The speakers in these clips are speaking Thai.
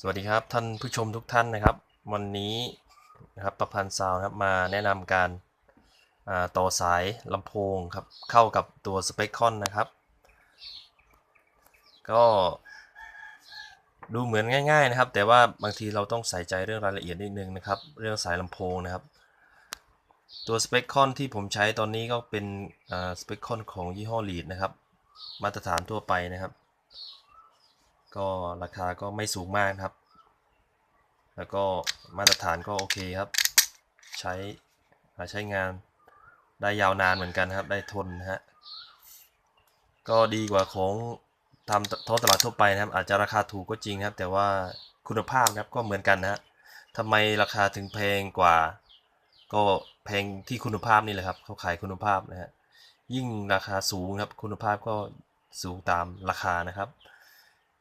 สวัสดีครับท่านผู้ชมทุกท่านนะครับ วันนี้นะครับประพันธ์ซาวน์ครับมาแนะนำการาต่อสายลำโพงครับเข้ากับตัวสเปคคอนนะครับ ก็ดูเหมือนง่าย ๆนะครับ แต่ว่าบางทีเราต้องใส่ใจเรื่องรายละเอียดนิดนึงนะครับ เรื่องสายลำโพงนะครับ ตัวสเปคคอนที่ผมใช้ตอนนี้ก็เป็นสเปคคอนของยี่ห้อลีดนะครับ มาตรฐานทั่วไปนะครับ ก็ราคาก็ไม่สูงมากครับ แล้วก็มาตรฐานก็โอเคครับ ใช้ใช้งานได้ยาวนานเหมือนกันครับ ได้ทนฮะ ก็ดีกว่าของทำท้องตลาดทั่วไปนะครับ อาจจะราคาถูกก็จริงครับ แต่ว่าคุณภาพนะครับก็เหมือนกันนะฮะทำไมราคาถึงแพงกว่า ก็แพงที่คุณภาพนี่แหละครับเขาขายคุณภาพนะฮะยิ่งราคาสูงครับคุณภาพก็สูงตามราคานะครับ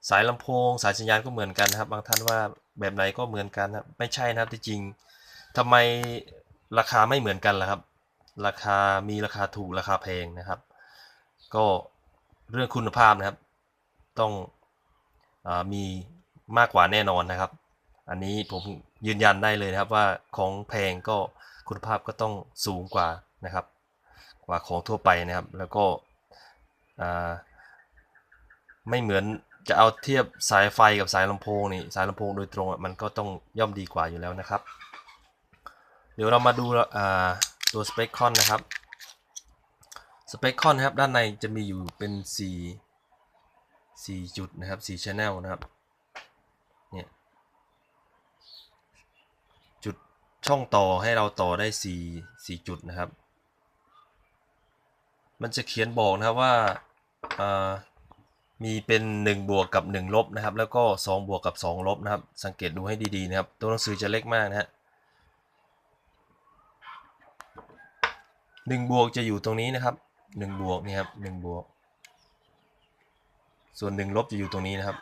สายลำโพง สายสัญญาณก็เหมือนกันนะครับ บางท่านว่าแบบไหนก็เหมือนกันนะไม่ใช่นะครับที่จริงทำไมราคาไม่เหมือนกันล่ะครับ ราคามีราคาถูกราคาแพงนะครับ ก็เรื่องคุณภาพนะครับ ต้องอมีมากกว่าแน่นอนนะครับ อันนี้ผมยืนยันได้เลยนะครับว่าของแพงก็คุณภาพก็ต้องสูงกว่านะครับ กว่าของทั่วไปนะครับ แล้วก็ไม่เหมือน จะเอาเทียบสายไฟกับสายลำโพงนี่สายลำโพงโดยตรงอะมันก็ต้องย่อมดีกว่าอยู่แล้วนะครับ เดี๋ยวเรามาดูาตัวสเปคคอนนะครับสเปคคอนนะครับด้านในจะมีอยู่เป็น 4 4 จุดนะครับ4 channel นะครับเนี่ยจุดช่องต่อให้เราต่อได้ 4 4 จุดนะครับ มันจะเขียนบอกนะครับว่าอ่า มีเป็น 1 บวกกับ 1 ลบนะครับ แล้วก็ 2 บวกกับ 2 ลบนะครับ สังเกตดูให้ดีๆนะครับ ตัวหนังสือจะเล็กมากนะฮะหนึ่งบวกจะอยู่ตรงนี้นะครับหนึ่งบวกนี่ครับหนึ่งบวก ส่วนหนึ่งลบจะอยู่ตรงนี้นะครับ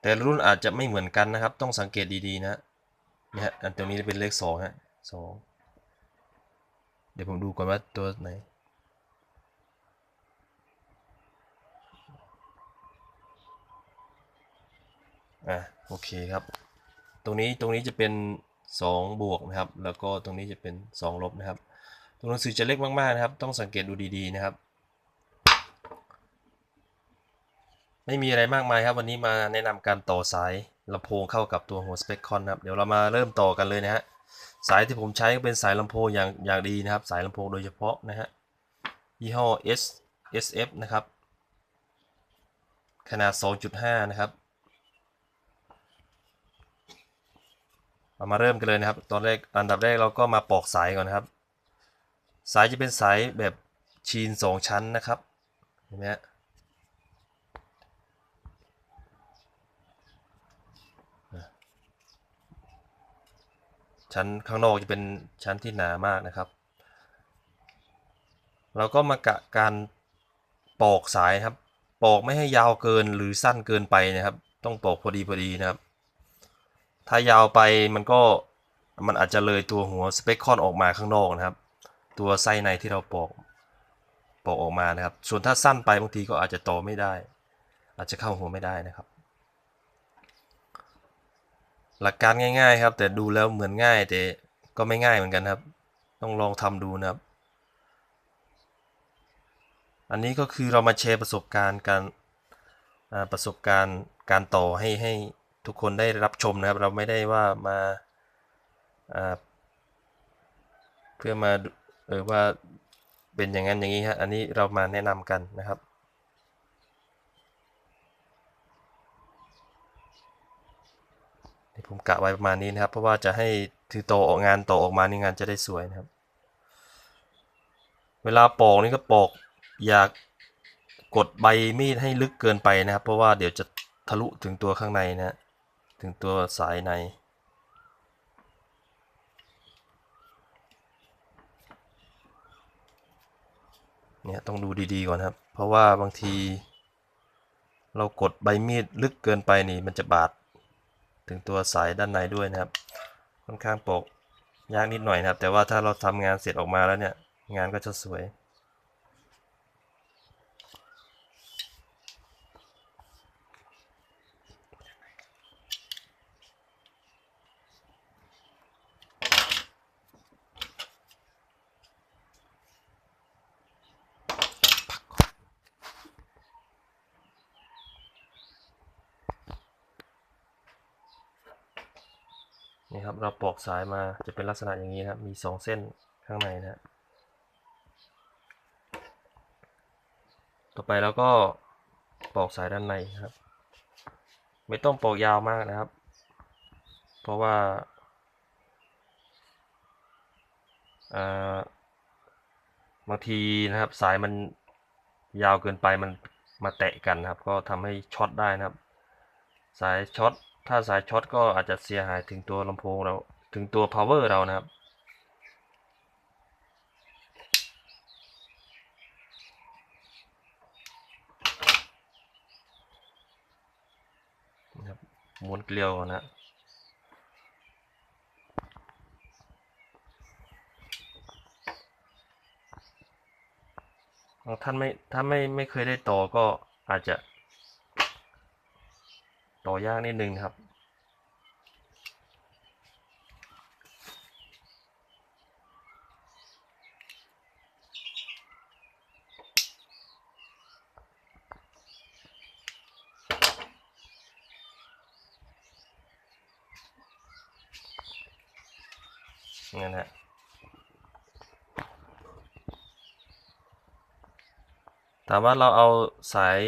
แต่รุ่นอาจจะไม่เหมือนกันนะครับ ต้องสังเกตดีๆนะเนี่ยฮะอันตรงนี้เป็นเลขสองฮะสองเดี๋ยวผมดูก่อนว่าตัวไหน อะโอเคครับ ตรงนี้ตรงนี้จะเป็น2บวกนะครับ แล้วก็ตรงนี้จะเป็น2ลบนะครับ ตัวหนังสือจะเล็กมากๆนะครับ ต้องสังเกตดูดีๆนะครับ ไม่มีอะไรมากมายครับ วันนี้มาแนะนำการต่อสายลำโพงเข้ากับตัวหัวสเปคคอนนะครับ เดี๋ยวเรามาเริ่มต่อกันเลยนะฮะ สายที่ผมใช้ก็เป็นสายลำโพงอย่างอย่างดีนะครับ สายลำโพงโดยเฉพาะนะฮะ ยี่ห้อ S SF นะครับ ขนาด 2.5 นะครับ เรามาเริ่มกันเลยนะครับ ตอนแรกอันดับแรกเราก็มาปอกสายก่อนนะครับ สายจะเป็นสายแบบชีน2ชั้นนะครับเห็นไหมฮะชั้นข้างนอกจะเป็นชั้นที่หนามากนะครับ เราก็มากะการปอกสายครับ ปอกไม่ให้ยาวเกินหรือสั้นเกินไปนะครับ ต้องปอกพอดีพอดีนะครับ ถ้ายาวไปมันก็มันอาจจะเลยตัวหัวสเปคคอนออกมาข้างนอกนะครับ ตัวไส้ในที่เราปอกปอกออกมานะครับ ส่วนถ้าสั้นไปบางทีก็อาจจะต่อไม่ได้ อาจจะเข้าหัวไม่ได้นะครับ หลักการง่ายๆครับ แต่ดูแล้วเหมือนง่ายแต่ก็ไม่ง่ายเหมือนกันครับ ต้องลองทำดูนะครับ อันนี้ก็คือเรามาแชร์ประสบการณ์การประสบการณ์การต่อให้ให้ ทุกคนได้รับชมนะครับ เราไม่ได้ว่ามาเพื่อมาเออว่าเป็นอย่างนั้นอย่างนี้ฮะอันนี้เรามาแนะนำกันนะครับผมกะไว้ประมาณนี้นะครับ เพราะว่าจะให้ถือโตออกงานโตออกมานี่งานจะได้สวยนะครับ เวลาปอกนี่ก็ปอกอยากกดใบมีดให้ลึกเกินไปนะครับ เพราะว่าเดี๋ยวจะทะลุถึงตัวข้างในนะฮะ ถึงตัวสายใน เนี่ยต้องดูดีๆก่อนครับ เพราะว่าบางที เรากดใบมีดลึกเกินไปนี่มันจะบาดถึงตัวสายด้านในด้วยนะครับ ค่อนข้างปกยากนิดหน่อยนะครับ แต่ว่าถ้าเราทำงานเสร็จออกมาแล้วเนี่ย งานก็จะสวย ครับ เราปอกสายมาจะเป็นลักษณะอย่างนี้นะครับ มีสองเส้นข้างในนะฮะต่อไปเราก็ปอกสายด้านในครับ ไม่ต้องปอกยาวมากนะครับ เพราะว่าบางทีนะครับสายมันยาวเกินไปมันมาแตะกันนะครับ ก็ทำให้ช็อตได้นะครับ สายช็อต ถ้าสายช็อตก็อาจจะเสียหายถึงตัวลำโพงเราถึงตัว power เรานะครับนะครับม้วนเกลียวก่อนนะบาท่านไม่ถ้าไม่ไม่เคยได้ต่อก็อาจจะ ต่อยากนิดนึงครับนั่นะถามว่าเราเอาสาย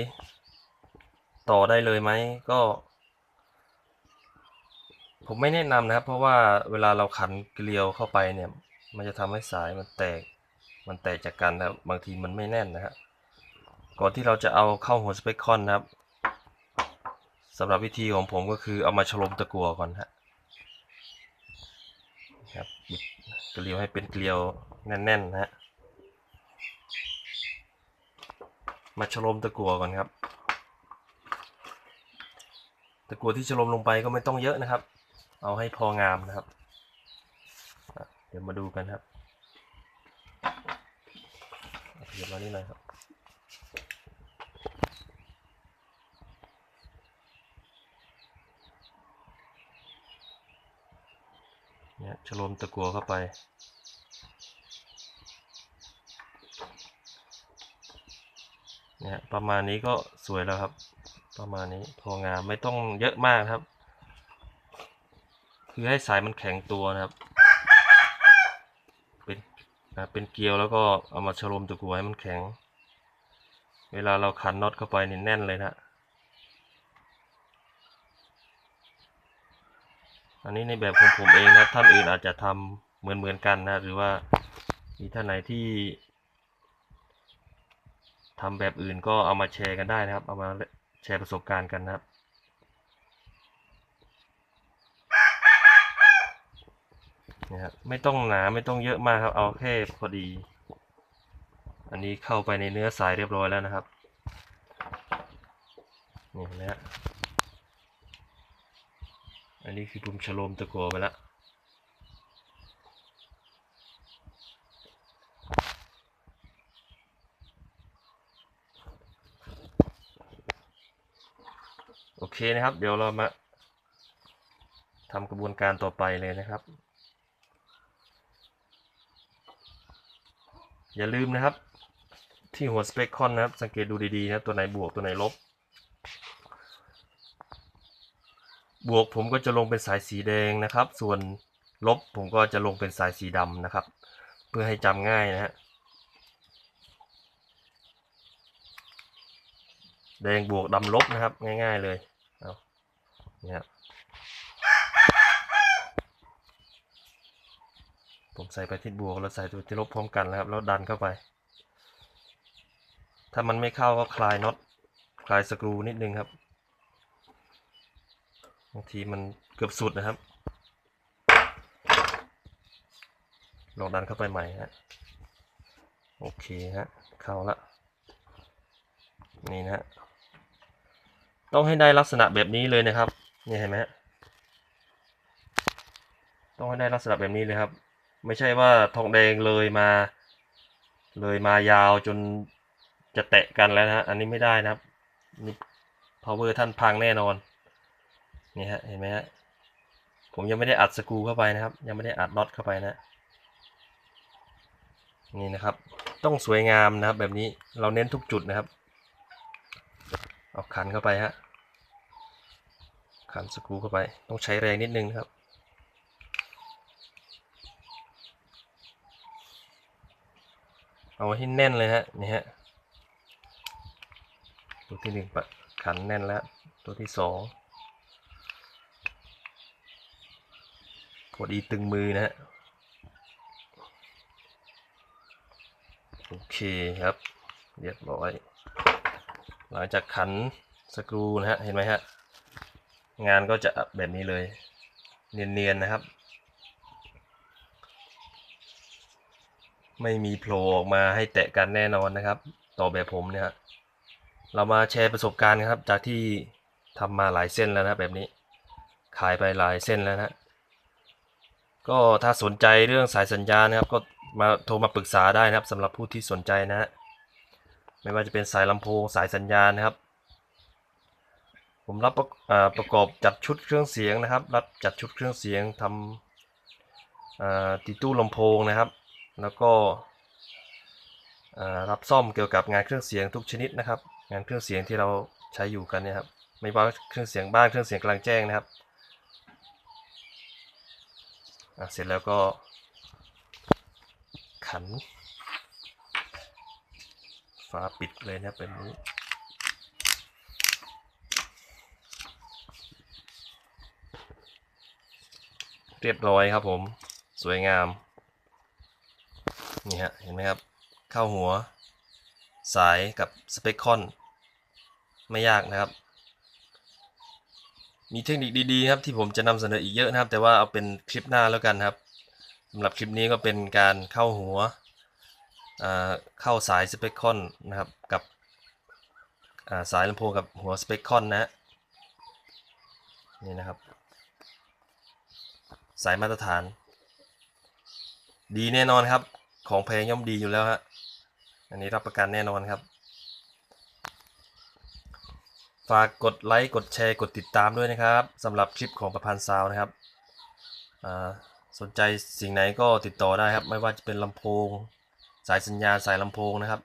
ต่อได้เลยไหมก็ ผมไม่แนะนำนะครับ เพราะว่าเวลาเราขันเกลียวเข้าไปเนี่ย มันจะทำให้สายมันแตก มันแตกจากกันนะครับ บางทีมันไม่แน่นนะฮะก่อนที่เราจะเอาเข้าหัวสเปคคอนนะครับสำหรับวิธีของผมก็คือเอามาฉลมตะกัวก่อนฮะครับบิดเกลียวให้เป็นเกลียวแน่นๆนะฮะมาฉลมตะกัวก่อนครับ ตะกัวที่ฉลมลงไปก็ไม่ต้องเยอะนะครับ เอาให้พองามนะครับ เดี๋ยวมาดูกันครับเดี๋ยวมานี่หน่อยครับเนี่ยฉลมตะกัวเข้าไปเนี่ยประมาณนี้ก็สวยแล้วครับ ประมาณนี้พองามไม่ต้องเยอะมากครับ คือให้สายมันแข็งตัวนะครับ เป็นเป็นเกลียวแล้วก็เอามาฉลมตะกัวให้มันแข็ง เวลาเราขันน็อตเข้าไปนี่แน่นเลยนะอันนี้ในแบบของผมเองนะท่านอื่นอาจจะทำเหมือนเหมือนกันนะ หรือว่ามีท่านไหนที่ทำแบบอื่นก็เอามาแชร์กันได้นะครับ เอามา แชร์ประสบการณ์กันนะครับ นี่ครับไม่ต้องหนาไม่ต้องเยอะมากครับ เอาแค่พอดี อันนี้เข้าไปในเนื้อสายเรียบร้อยแล้วนะครับ นี่นไหมฮะอันนี้คือปุ่มฉลมตะกัวไปแล้ว เคนะครับ เดี๋ยวเรามาทำกระบวนการต่อไปเลยนะครับ อย่าลืมนะครับ ที่หัวสเปคคอนนะครับ สังเกตดูดีๆนะตัวไหนบวกตัวไหนลบ บวกผมก็จะลงเป็นสายสีแดงนะครับ ส่วนลบผมก็จะลงเป็นสายสีดำนะครับ เพื่อให้จำง่ายนะฮะแดงบวกดำลบนะครับง่าย ๆเลย เนี่ยผมใส่ไปที่บวกแล้วใส่ตัวที่ลบพร้อมกันแล้วครับ แล้วดันเข้าไป ถ้ามันไม่เข้าก็คลายน็อตคลายสกรูนิดนึงครับบางทีมันเกือบสุดนะครับ ลองดันเข้าไปใหม่ฮะโอเคฮะเข้าละนี่นะฮะต้องให้ได้ลักษณะแบบนี้เลยนะครับ นี่เห็นไหมฮะต้องให้ได้ลักษณะแบบนี้เลยครับ ไม่ใช่ว่าทองแดงเลยมา เลยมายาวจนจะแตะกันแล้วนะฮะอันนี้ไม่ได้นะครับนี่ power ท่านพังแน่นอนนี่ฮะเห็นไหมฮะผมยังไม่ได้อัดสกูเข้าไปนะครับ ยังไม่ได้อัดน็อตเข้าไปนะ นี่นะครับ ต้องสวยงามนะครับแบบนี้เราเน้นทุกจุดนะครับ เอาขันเข้าไปฮะ ขันสกรูเข้าไป ต้องใช้แรงนิดนึงนะครับ เอาให้แน่นเลยฮะ นี่ฮะ ตัวที่หนึ่งปะขันแน่นแล้ว ตัวที่สองกดอีตึงมือนะฮะ โอเคครับ เรียบร้อย หลังจากขันสกรูนะฮะ เห็นไหมฮะ งานก็จะแบบนี้เลย เนียนๆนะครับ ไม่มีโผล่ออกมาให้แตะกันแน่นอนนะครับ ต่อแบบผมเนี่ยเรามาแชร์ประสบการณ์ครับ จากที่ทำมาหลายเส้นแล้วนะแบบนี้ ขายไปหลายเส้นแล้วนะก็ถ้าสนใจเรื่องสายสัญญาณนะครับ ก็มาโทรมาปรึกษาได้นะครับสำหรับผู้ที่สนใจนะฮะไม่ว่าจะเป็นสายลำโพงสายสัญญาณนะครับ ผมรับประประกอบจัดชุดเครื่องเสียงนะครับ รับจัดชุดเครื่องเสียงทำติดตู้ลำโพงนะครับ แล้วก็รับซ่อมเกี่ยวกับงานเครื่องเสียงทุกชนิดนะครับ งานเครื่องเสียงที่เราใช้อยู่กันเนี่ยครับ ไม่ว่าเครื่องเสียงบ้านเครื่องเสียงกลางแจ้งนะครับเสร็จแล้วก็ ขันฝาปิดเลยนะครับแบบนี้ เรียบร้อยครับผม สวยงาม นี่ฮะ เห็นไหมครับ เข้าหัว สายกับสเปคคอน ไม่ยากนะครับ มีเทคนิคดีๆครับที่ผมจะนำเสนออีกเยอะนะครับ แต่ว่าเอาเป็นคลิปหน้าแล้วกันครับสำหรับคลิปนี้ก็เป็นการเข้าหัวเข้าสายสเปคคอนนะครับ กับาสายลำโพงกับหัวสเปคคอนนะฮะนี่นะครับ สายมาตรฐาน ดีแน่นอนครับ ของแพงย่อมดีอยู่แล้วฮะอันนี้รับประกันแน่นอนครับ ฝากกดไลค์กดแชร์กดติดตามด้วยนะครับสำหรับคลิปของประพันธ์ซาวนะครับสนใจสิ่งไหนก็ติดต่อได้ครับ ไม่ว่าจะเป็นลำโพง สายสัญญาณสายลำโพงนะครับ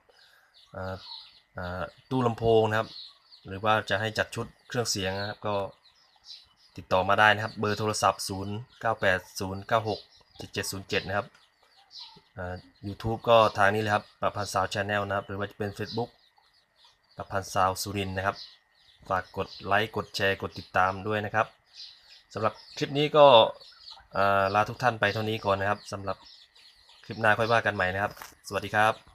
ตู้ลำโพงนะครับ หรือว่าจะให้จัดชุดเครื่องเสียงนะครับก็ ติดต่อมาได้นะครับ เบอร์โทรศัพท์ 0 9 8 0 9 6 7 7 0 7 นะครับอ่า YouTube ก็ทางนี้เลยครับประพันธ์ซาวชาแนลนะครับ หรือว่าจะเป็น Facebook ประพันธ์ซาวสุรินนะครับ ฝากกดไลค์ กดแชร์ กดติดตามด้วยนะครับสำหรับคลิปนี้ก็ลาทุกท่านไปเท่านี้ก่อนนะครับสำหรับคลิปหน้าค่อยว่ากันใหม่นะครับ สวัสดีครับ